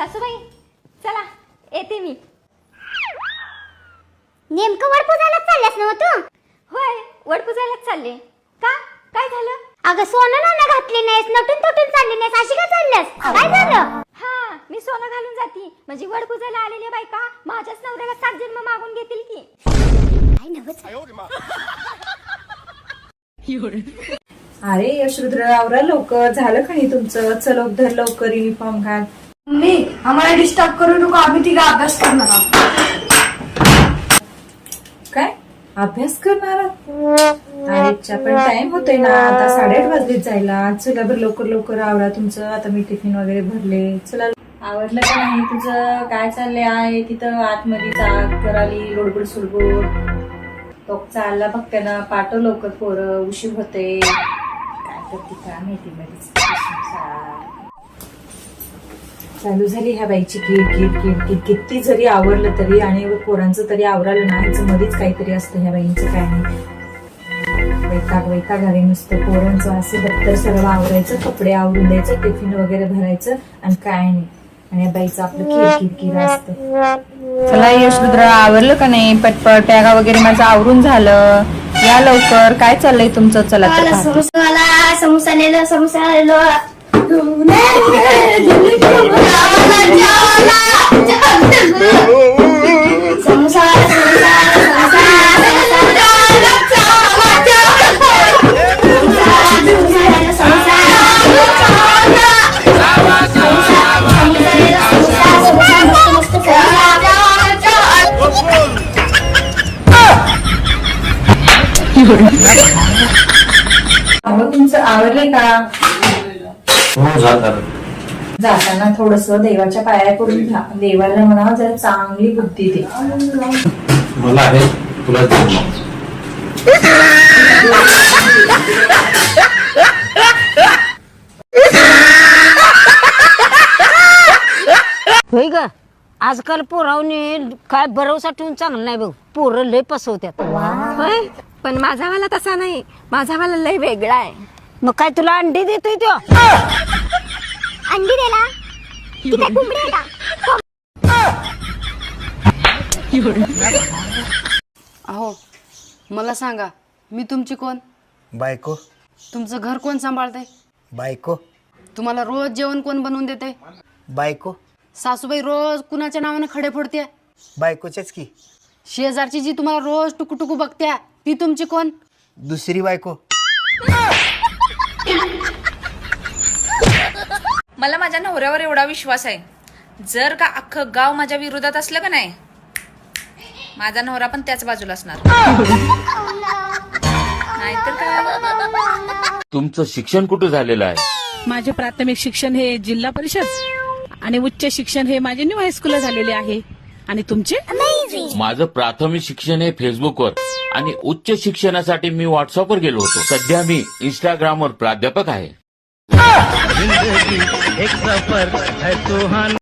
सासूबाई चला येते मी. नेमकं वर पूजायला चालल्यास ना हो तू? होय वड पुजायलाच चालले. का? काय झालं? अगं सोनं नाणं घातली नाहीस नटून तटून चालली नाहीस अशी का चालल्यास? काय झालं? हा मी सोनं घालून जाती. म्हणजे वड पुजायला आलेल्या बायका माझ्याच नवऱ्याला सात जन्म मागून घेतील की. काय नवच अरे यशरुद्र आवरा लवकर. झालं का नाही तुमचं? चल उधर लवकर युनिफॉर्म घाल. मम्मी आम्हाला डिस्टर्ब करू नको. आम्ही तिघा अभ्यास करणार आहोत. काय? अभ्यास करणार पण टाइम होतोय ना. आता साडेआठ वाजलेत जायला. चला बरं लवकर लवकर आवरा तुमचं. आता मी टिफिन वगैरे भरले. चला. आवडलं का नाही तुझं? काय चाललंय? आहे तिथं आतमध्ये चाक कराली रोडबोड सुडबोड तो चालला बघते ना पाठव लवकर पोरं. उशीर होते काय करते? का माहिती मध्येच चालू झाली ह्या बाईची किट किट किट किट किती जरी आवरलं तरी आणि पोरांचं तरी आवरालं ना ह्याचं मध्येच काहीतरी असतं ह्या बाईंचं काय नाही. वैताग वैताग आले नुसतं. पोरांचं असं दप्तर सर्व आवरायचं कपडे आवरून द्यायचं टिफिन वगैरे भरायचं आणि काय नाही. आणि या बाईचं आपलं किर किर किर असतं. चला यशरुद्र आवरलं का नाही? पटपट टॅगा वगैरे माझं आवरून झालं. या लवकर. काय चाललंय तुमचं? चला समोसा नेलो समोसा समोसा अहो तुमचं आवडलंय का हो जाताना थोडस देवाच्या पाया पडून घ्या. देवाला म्हणा जरा चांगली बुद्धी दे. मला आहे तुला. होय ग आजकाल पोरावने काय भरवसा ठेवून चांगलं नाही बघ. पोरं लय पसवत्यात. होय पण माझा वाला तसा नाही. माझा वाला लय वेगळा आहे. मग काय तुला अंडी देतोय तो? अंडी दिला ती काय कोंबडी आहे का? अहो मला सांगा मी तुमची कोण? बायको. तुमचं घर कोण सांभाळतंय? बायको. तुम्हाला रोज जेवण कोण बनवून देते बायको. सासूबाई रोज कुणाच्या नावाने खडे फोडते बायकोच्याच की. शेजारची जी तुम्हाला रोज टुकू टुकू बघत्या ती तुमची कोण? दुसरी बायको. मला माझ्या नवऱ्यावर एवढा विश्वास आहे. जर का अख्खं गाव माझ्या विरोधात असलं का नाही? माझा नवरा पण त्याच बाजूला असणार. नाहीतर काय? तुमचं शिक्षण कुठं झालेलं आहे? माझे प्राथमिक शिक्षण हे जिल्हा परिषद आणि उच्च शिक्षण हे माझे न्यू हायस्कूलला झालेले आहे. आणि तुमचे? माझं प्राथमिक शिक्षण हे फेसबुकवर आणि उच्च शिक्षणासाठी मी व्हॉट्सअपवर गेलो होतो. सध्या मी इंस्टाग्रामवर प्राध्यापक आहे. एक सफर है सुहाना